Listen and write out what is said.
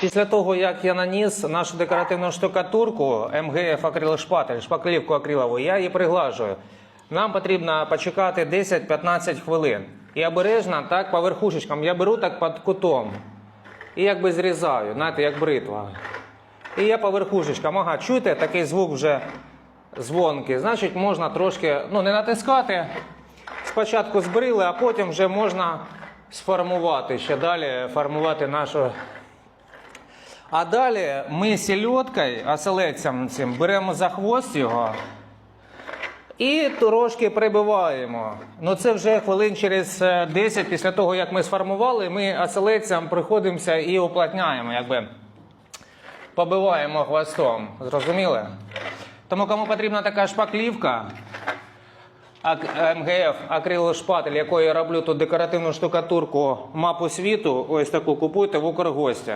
Після того, як я наніс нашу декоративну штукатурку МГФ акрилошпатель, шпаклівку акрилову, я її приглажую. Нам потрібно почекати 10-15 хвилин. І обережно так по верхушечкам я беру так під кутом. І якби зрізаю, знаєте, як бритва. І я по верхушечкам, ага, чуєте, такий звук вже дзвонкий. Значить, можна трошки ну, не натискати. Спочатку збрили, а потім вже можна сформувати ще далі, формувати нашу. А далі ми сільоткою, оселедцем цим, беремо за хвост його і трошки прибиваємо. Ну це вже хвилин через е, 10 після того, як ми сформували, ми оселедцем приходимося і уплотняємо, якби побиваємо хвостом. Зрозуміли? Тому кому потрібна така шпаклівка, МГФ акрилошпатель, якою я роблю тут декоративну штукатурку мапу світу, ось таку купуйте в Укргості.